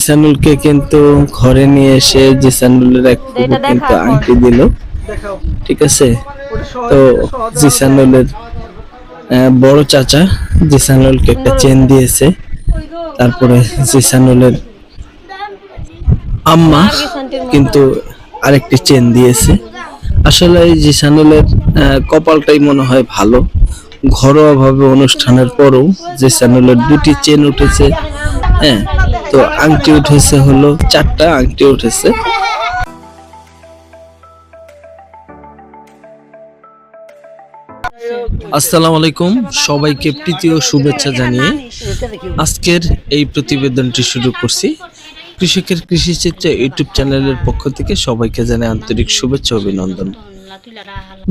জিসানুলকে কিন্তু ঘরে নিয়ে এসে জিসানুলের এক কিন্তু। আংটি দিল। ঠিক আছে? তো জিসানুলের বড় চাচা জিসানুলকে একটা চেন দিয়েছে। তারপরে জিসানুলের আম্মা কিন্তু আরেকটি চেন দিয়েছে। আসলে এই জিসানুলের আহ, কপালটাই মনে হয় ভালো। ঘরোয়া ভাবে অনুষ্ঠানের পরও জিসানুলের দুটি চেন উঠেছে। হ্যাঁ তো আংটি উঠেছে হলো চারটা, আংটি উঠেছে। আসসালামু আলাইকুম, সবাইকে প্রীতি ও শুভেচ্ছা জানিয়ে আজকের এই প্রতিবেদনটি শুরু করছি। কৃষকের কৃষি চিত্র ইউটিউব চ্যানেলের পক্ষ থেকে সবাইকে জানাই আন্তরিক শুভেচ্ছা অভিনন্দন।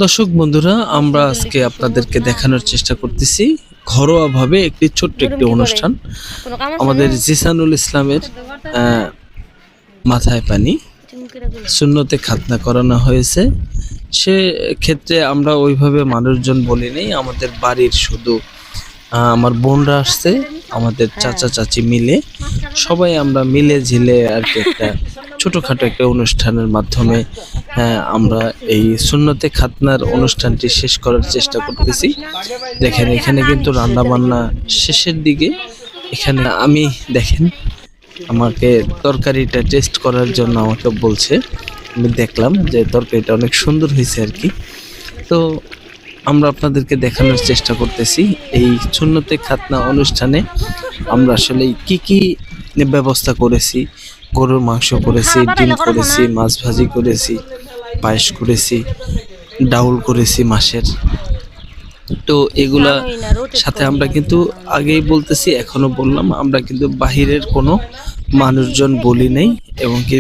দর্শক বন্ধুরা, আমরা আজকে আপনাদেরকে দেখানোর চেষ্টা করতেছি ঘরোয়া ভাবে একটি ছোট্ট একটি অনুষ্ঠান আমাদের জিসানুল ইসলামের মাথায় পানি। শূন্যতে খাতনা করানো হয়েছে। সে ক্ষেত্রে আমরা ওইভাবে মানুষজন বলি নেই আমাদের বাড়ির শুধু আমার বোনরা আসছে আমাদের চাচা চাচি মিলে। সবাই আমরা মিলে ঝিলে আর কি একটা ছোটখাটো একটা অনুষ্ঠানের মাধ্যমে আহ, আমরা এই শূন্যতে খাতনার অনুষ্ঠানটি শেষ করার চেষ্টা করতেছি। দেখেন এখানে কিন্তু রান্না বান্না শেষের দিকে। এখানে আমি দেখেন আমাকে তরকারিটা টেস্ট করার জন্য আমাকে বলছে। আমি দেখলাম যে তরকারিটা অনেক সুন্দর হয়েছে আর কি। তো আমরা আপনাদেরকে দেখানোর চেষ্টা করতেছি এই শূন্যতে খাতনা অনুষ্ঠানে আমরা আসলে কি কি ব্যবস্থা করেছি গরুর মাংস করেছি ডিম করেছি মাছ ভাজি করেছি পায়েস করেছি ডাউল করেছি মাসের তো এগুলা সাথে আমরা কিন্তু আগেই বলতেছি এখনও বললাম আমরা কিন্তু বাহিরের কোনো মানুষজন বলি নেই এবং কি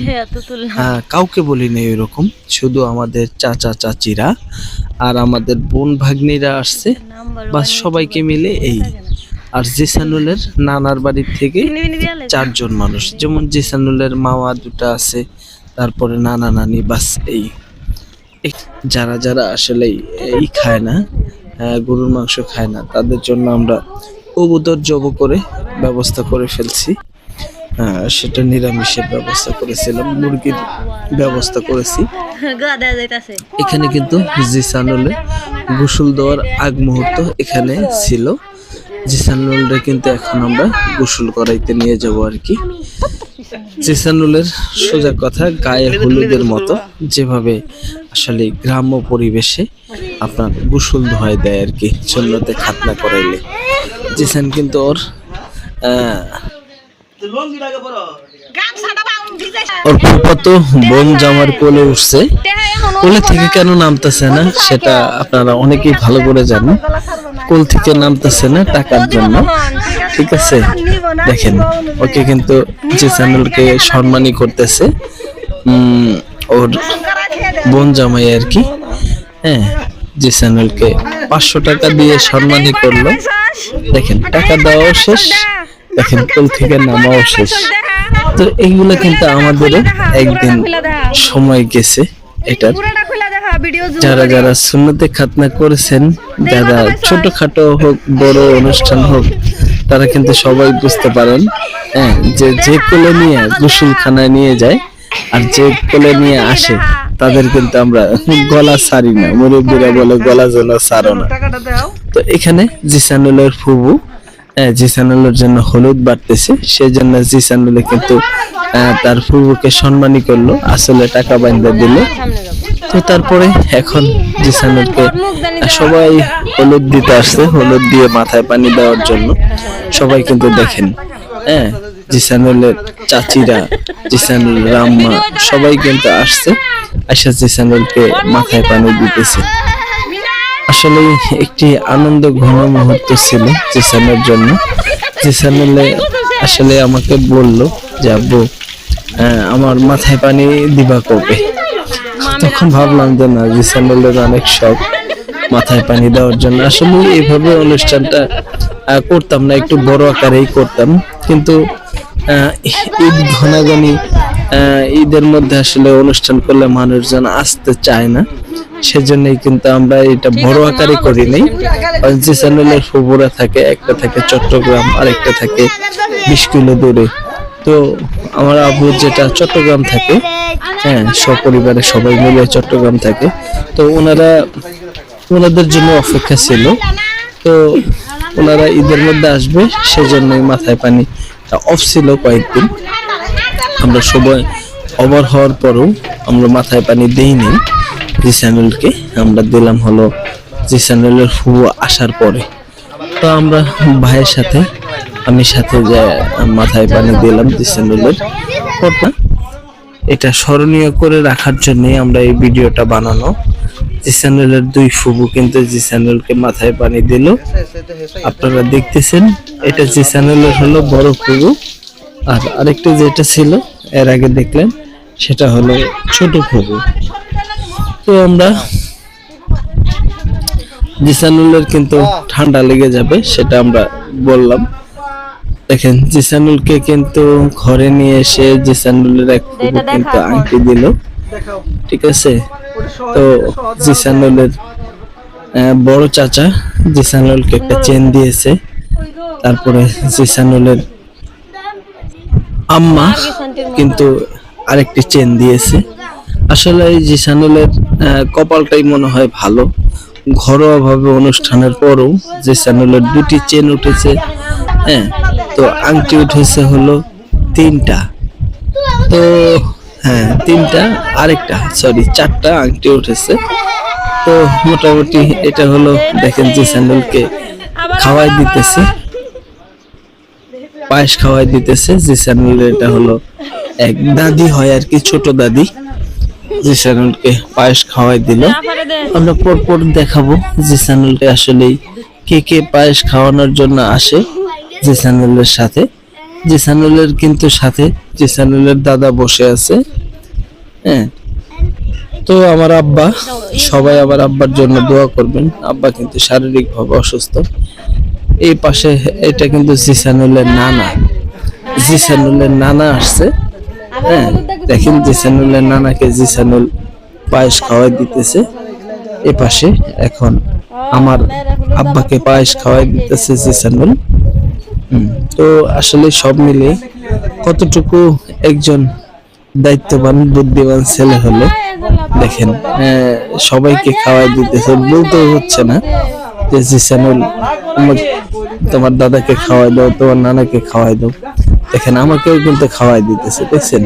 হ্যাঁ, কাউকে বলি নেই এরকম শুধু আমাদের চাচা চাচিরা আর আমাদের বোন ভাগ্নিরা আসছে বা সবাইকে মিলে এই আর জিসানুলের নানার বাড়ির থেকে চারজন মানুষ। যেমন জিসানুলের মামা দুটা আছে তারপরে নানা নানি বাস এই। যারা যারা আসলে এই খায় না আহ, গরুর মাংস খায় না তাদের জন্য আমরা কবুতর জব করে ব্যবস্থা করে ফেলছি। আহ, সেটা নিরামিষের ব্যবস্থা করেছিলাম মুরগির ব্যবস্থা করেছি। এখানে কিন্তু জিসানুলে গোসল দেওয়ার আগ মুহূর্ত এখানে ছিল। জিসানুলরে কিন্তু এখন আমরা গোসল করাইতে নিয়ে যাব আর কি। জিসানুলের সোজা কথা গায়ে হলুদের মতো যেভাবে আসলে গ্রাম্য পরিবেশে আপনার গোসল ধোয়াই দেয় আর কি শূন্যতে খাতনা করাইলে। জিসান কিন্তু ওর আহ, ওর ফুফাতো বোন জামার কোলে উঠছে। কোলে থেকে কেন নামতেছে না, সেটা আপনারা অনেকেই ভালো করে জানেন। কোল থেকে নামতেছে না টাকার জন্য। ঠিক আছে? দেখেন, ওকে কিন্তু যে চ্যানেলকে সম্মানই করতেছে ওর বোন জামাই আর কি। হ্যাঁ যে চ্যানেলকে পাঁচশো টাকা দিয়ে সম্মানই করল। দেখেন, টাকা দেওয়াও শেষ, দেখেন, কোল থেকে নামাও শেষ। তো এইগুলো কিন্তু আমাদের একদিন সময় গেছে এটার। যারা যারা সুন্নতে খাতনা করেছেন যারা ছোটখাটো হোক বড় অনুষ্ঠান হোক তারা কিন্তু সবাই বুঝতে পারেন হ্যাঁ যে যে কোলে নিয়ে গোসলখানায় নিয়ে যায় আর যে কোলে নিয়ে আসে তাদের কিন্তু আমরা গলা সারি না। মুরব্বীরা বলে গলা যেন সারো না। তো এখানে জিসানুলের ফুবু জিসানুলের জন্য হলুদ বাড়তেছে। সেজন্য জিসানুলে কিন্তু তার ফুবুকে সম্মানই করল, আসলে টাকা বাইন্দা দিল। তো তারপরে এখন জিসানুলকে সবাই হলুদ দিতে আসছে, হলুদ দিয়ে মাথায় পানি দেওয়ার জন্য। সবাই কিন্তু দেখেন হ্যাঁ জিসানুলের চাচিরা জিসানুল রাম্মা সবাই কিন্তু আসছে আশা জিসানুলকে মাথায় পানি দিতেছে। আসলে একটি আনন্দ ঘন মুহূর্ত ছিল জিসানের জন্য। জিসানুলে আসলে আমাকে বলল যে, আব্বু আমার মাথায় পানি দিবা কবে? তখন ভাবলাম যে, না জিসানুলের অনেক শখ মাথায় পানি দেওয়ার জন্য। আসলে এইভাবে অনুষ্ঠানটা করতাম না, একটু বড় আকারেই করতাম। কিন্তু ঈদ ঘনাগনি ঈদের মধ্যে আসলে অনুষ্ঠান করলে মানুষজন আসতে চায় না। সেজন্যই কিন্তু আমরা এটা বড় আকারে করি নাই। যে চ্যানেলের ফুবুরা থাকে একটা থাকে চট্টগ্রাম আর একটা থাকে বিশ কিলো দূরে। তো আমার আব্বু যেটা চট্টগ্রাম থাকে হ্যাঁ সপরিবারে সবাই মিলে চট্টগ্রাম থাকে। তো ওনারা ওনাদের জন্য অপেক্ষা ছিল। তো ওনারা ঈদের মধ্যে আসবে সেজন্যই মাথায় পানি। অফ ছিল কয়েকদিন। আমরা সবাই ওভার হওয়ার পরেও আমরা মাথায় পানি দেইনি। জি চ্যানেলকে আমরা দিলাম হলো জি চ্যানেলের হু আসার পরে। তো আমরা ভাইয়ের সাথে, আমি সাথে যে মাথায় পানি দিলাম জি চ্যানেলের ঘটনা এটা স্মরণীয় করে রাখার জন্যই আমরা এই ভিডিওটা বানানো। জি চ্যানেলের দুই ফুবু কিন্তু জি চ্যানেলকে মাথায় পানি দিল, আপনারা দেখতেছেন, এটা জি চ্যানেলের হলো বড় ফুবু। আর আরেকটা যেটা ছিল, এর আগে দেখলেন, সেটা হলো ছোট ফুবু। তো আমরা জিসানুলের কিন্তু ঠান্ডা লেগে যাবে সেটা আমরা বললাম। দেখেন জিসানুলকে কিন্তু ঘরে নিয়ে এসে জিসানুলের এক কিন্তু আংটি দিল। ঠিক আছে? তো জিসানুলের আহ, বড় চাচা জিসানুলকে একটা চেন দিয়েছে। তারপরে জিসানুলের আম্মা কিন্তু আরেকটি চেন দিয়েছে। আসলে এই জিসানুলের কপালটাই মনে হয় ভালো। ঘরোয়া ভাবে অনুষ্ঠানের পরও যে চ্যানেলের দুটি চেন উঠেছে হ্যাঁ তো আংটি উঠেছে হলো তিনটা। তো হ্যাঁ তিনটা, আরেকটা সরি চারটা আংটি উঠেছে। তো মোটামুটি এটা হলো, দেখেন যে খাওয়াই দিতেছে, পায়েস খাওয়াই দিতেছে, যে এটা হলো এক দাদি হয় আর কি, ছোট দাদি। যে স্যান্ডেলকে পায়েস খাওয়াই দিল। আমরা পরপর দেখাবো যে চ্যানেলটা আসলে কে কে পায়েস খাওয়ানোর জন্য আসে যে চ্যানেলের সাথে। যে চ্যানেলের কিন্তু সাথে যে চ্যানেলের দাদা বসে আছে। হ্যাঁ। তো আমার আব্বা, সবাই আমার আব্বার জন্য দোয়া করবেন। আব্বা কিন্তু শারীরিক ভাবে অসুস্থ। এই পাশে, এটা কিন্তু জিসানুলের নানা। জিসানুলের নানা আসছে। হ্যাঁ দেখেন জিসানুলের নানাকে জিসানুল পায়েস খাওয়াই দিতেছে এ পাশে এখন আমার আব্বাকে পায়েস খাওয়াই দিতেছে জিসানুল তো আসলে সব মিলে কতটুকু একজন দায়িত্ববান বুদ্ধিমান ছেলে হলে দেখেন সবাইকে খাওয়াই দিতেছে বলতেও হচ্ছে না যে জিসানুল তোমার দাদাকে খাওয়াই দাও তোমার নানাকে খাওয়াই দাও। দেখেন আমাকেও কিন্তু খাওয়াই দিতেছে, দেখছেন?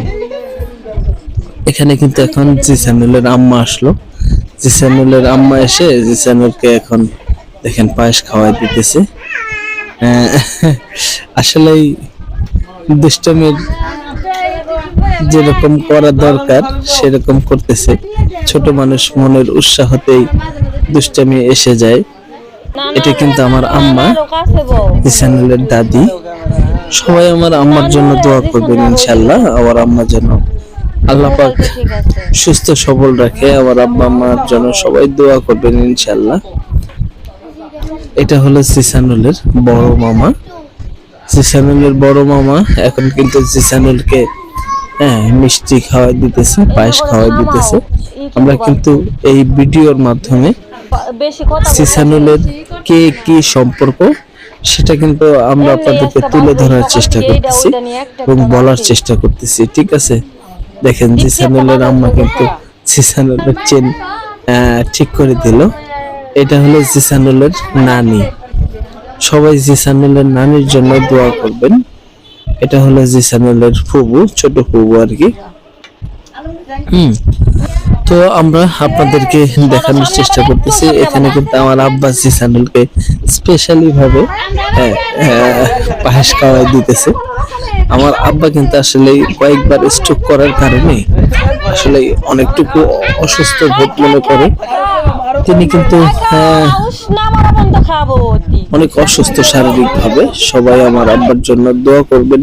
এখানে কিন্তু এখন জিসানুলের আম্মা আসলো। জিসানুলের আম্মা এসে জিসানুলকে এখন দেখেন পায়েস খাওয়াই দিতেছে। আসলেই দুষ্টমির যেরকম করা দরকার, সেরকম করতেছে। ছোট মানুষ মনের উৎসাহতেই দুষ্টামি এসে যায়। এটা কিন্তু আমার আম্মা চ্যানেলের দাদি। সবাই আমার আম্মার জন্য দোয়া করবেন ইনশাল্লাহ আমার আম্মা যেন আল্লাহ পাক সুস্থ সবল রাখে। আমার আব্বা আম্মার জন্য সবাই দোয়া করবেন ইনশাল্লাহ এটা হলো জিসানুলের বড় মামা। জিসানুলের বড় মামা এখন কিন্তু জিসানুলকে হ্যাঁ মিষ্টি খাওয়াই দিতেছে পায়েস খাওয়াই দিতেছে। আমরা কিন্তু এই ভিডিওর মাধ্যমে সিসানুলের কে কি সম্পর্ক সেটা কিন্তু আমরা আপনাদেরকে তুলে ধরার চেষ্টা করতেছি এবং বলার চেষ্টা করতেছি ঠিক আছে? দেখেন জিসানুলের আম্মা কিন্তু জিসানুলের চেন আহ, ঠিক করে দিল। এটা হলো জিসানুলের নানি। সবাই জিসানুলের নানির জন্য দোয়া করবেন। এটা হলো জিসানুলের ফুবু ছোট ফুবু আর কি। হুম। তো আমরা আপনাদেরকে দেখানোর চেষ্টা করতেছি। এখানে কিন্তু আমার আব্বাস চ্যানেলকে স্পেশালি ভাবে হ্যাঁ, হ্যাঁ, পায়েস খাওয়াই দিতেছে। আমার আব্বা কিন্তু আসলে কয়েকবার স্ট্রোক করার কারণে আসলে অনেকটুকু অসুস্থ বোধ মনে করে। তিনি কিন্তু হ্যাঁ। অনেক অসুস্থ শারীরিক ভাবে সবাই আমার আব্বার জন্য দোয়া করবেন।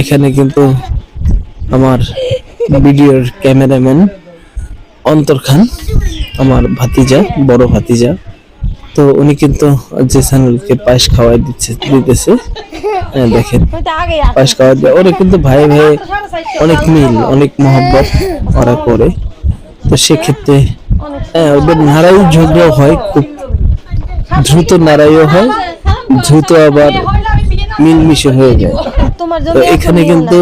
এখানে কিন্তু আমার ভিডিওর ক্যামেরাম্যান অন্তর খান, আমার ভাতিজা, বড় ভাতিজা। তো উনি কিন্তু যে চ্যানেলকে পায়েস খাওয়াই দিচ্ছে, দিতেছে। দেখেন। পায়েস খাওয়াই দেয় ওরা কিন্তু ভাই ভাই, অনেক মিল, অনেক মহব্বত ওরা করে। তো সেক্ষেত্রে হ্যাঁ ওদের নাড়াই ঝগড়াও হয়, খুব দ্রুত নাড়াইও হয়, দ্রুত আবার মিলমিশে হয়ে যায়। তো এখানে কিন্তু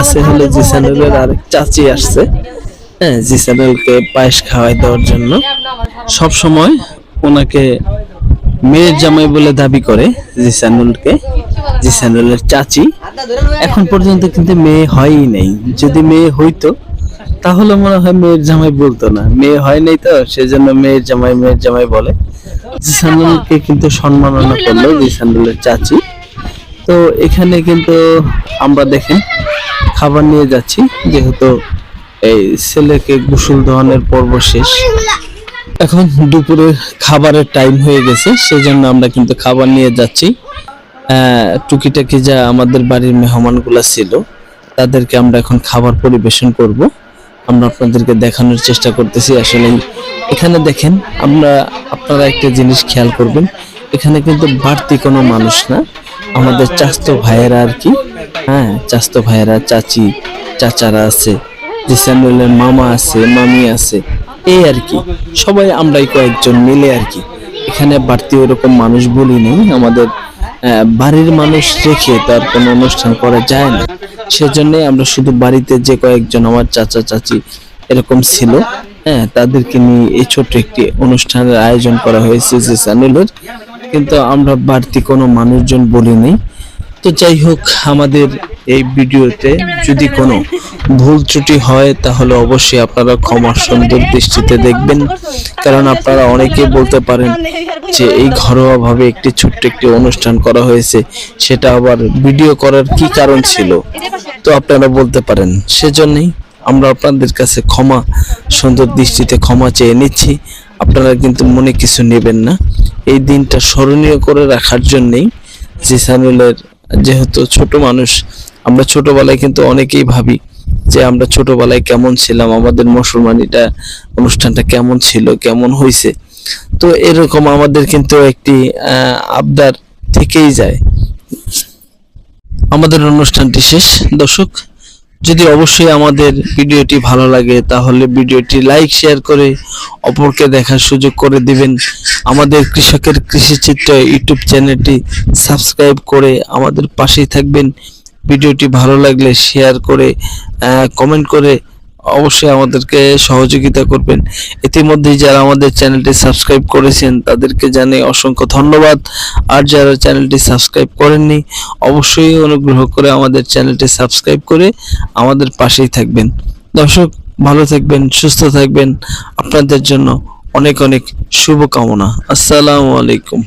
আছে হলো চ্যানেলের আরেক চাচি আসছে। হ্যাঁ জি চ্যানেলকে পায়েস খাওয়াই দেওয়ার জন্য। সব সময় ওনাকে মেয়ের জামাই বলে দাবি করে জি চ্যানেলকে জি চ্যানেলের চাচি। এখন পর্যন্ত কিন্তু মেয়ে হয়ই নাই। যদি মেয়ে হইতো, তাহলে মনে হয় মেয়ের জামাই বলতো না। মেয়ে হয় নাই তো, সেজন্য মেয়ের জামাই মেয়ের জামাই বলে। জি চ্যানেলকে কিন্তু সম্মাননা করল জি চ্যানেলের চাচি। তো এখানে কিন্তু আমরা দেখেন, খাবার নিয়ে যাচ্ছি, যেহেতু এই ছেলেকে গোসল দেওয়ানোর পর্ব শেষ। এখন দুপুরে খাবারের টাইম হয়ে গেছে, সেজন্য আমরা কিন্তু খাবার নিয়ে যাচ্ছি। টুকিটাকি যা আমাদের বাড়ির মেহমানগুলা ছিল, তাদেরকে আমরা এখন খাবার পরিবেশন করব। আমরা আপনাদেরকে দেখানোর চেষ্টা করতেছি। আসলে এখানে দেখেন, আমরা আপনারা একটা জিনিস খেয়াল করবেন, এখানে কিন্তু বাড়তি কোনো মানুষ না। আমাদের চাস্ত ভাইয়েরা আর কি হ্যাঁ চাস্ত ভাইয়েরা, চাচি, চাচারা আছে। যে স্যান্ডেলের মামা আছে, মামি আছে, এই আর কি। সবাই আমরাই কয়েকজন মিলে আর কি। এখানে বাড়তি ওরকম মানুষ বলি নেই, আমাদের বাড়ির মানুষ রেখে তার কোনো অনুষ্ঠান করা যায় না। সেজন্য আমরা শুধু বাড়িতে যে কয়েকজন আমার চাচা, চাচি এরকম ছিল হ্যাঁ তাদেরকে নিয়ে এই ছোট্ট একটি অনুষ্ঠানের আয়োজন করা হয়েছে যে চ্যানেলের কিন্তু আমরা বাড়তি কোনো মানুষজন বলিনি তো যাই হোক, আমাদের এই ভিডিওতে যদি কোনো ভুল ত্রুটি হয়, তাহলে অবশ্যই আপনারা ক্ষমা সুন্দর দৃষ্টিতে দেখবেন। কারণ আপনারা অনেকেই বলতে পারেন যে, এই ঘরোয়া ভাবে একটি ছোট্ট একটি অনুষ্ঠান করা হয়েছে, সেটা আবার ভিডিও করার কি কারণ ছিল? তো আপনারা বলতে পারেন। সেজন্যই আমরা আপনাদের কাছে ক্ষমা সুন্দর দৃষ্টিতে ক্ষমা চেয়ে নিচ্ছি। আপনারা কিন্তু মনে কিছু নেবেন না। এই দিনটা স্মরণীয় করে রাখার জন্যেই যে চ্যানেলের যেহেতু ছোট মানুষ, আমরা ছোটবেলায় কিন্তু অনেকেই ভাবি যে আমরা ছোটবেলায় কেমন ছিলাম, আমাদের মুসলমানিটা অনুষ্ঠানটা কেমন ছিল, কেমন হয়েছে তো এরকম আমাদের কিন্তু একটি আবদার থেকেই যায়। আমাদের অনুষ্ঠানটি শেষ। দর্শক যদি অবশ্যই আমাদের ভিডিওটি ভালো লাগে, তাহলে ভিডিওটি লাইক শেয়ার করে অপরকে দেখার সুযোগ করে দিবেন। আমাদের কৃষকের কৃষি চিত্র ইউটিউব চ্যানেলটি সাবস্ক্রাইব করে আমাদের পাশেই থাকবেন। ভিডিওটি ভালো লাগলে শেয়ার করে কমেন্ট করে অবশ্যই আমাদেরকে সহযোগিতা করবেন। ইতিমধ্যেই যারা আমাদের চ্যানেলটি সাবস্ক্রাইব করেছেন, তাদেরকে জানাই অসংখ্য ধন্যবাদ। আর যারা চ্যানেলটি সাবস্ক্রাইব করেননি, অবশ্যই অনুগ্রহ করে আমাদের চ্যানেলটি সাবস্ক্রাইব করে আমাদের পাশেই থাকবেন। দর্শক, ভালো থাকবেন, সুস্থ থাকবেন। আপনাদের জন্য অনেক অনেক শুভকামনা। আসসালামু আলাইকুম।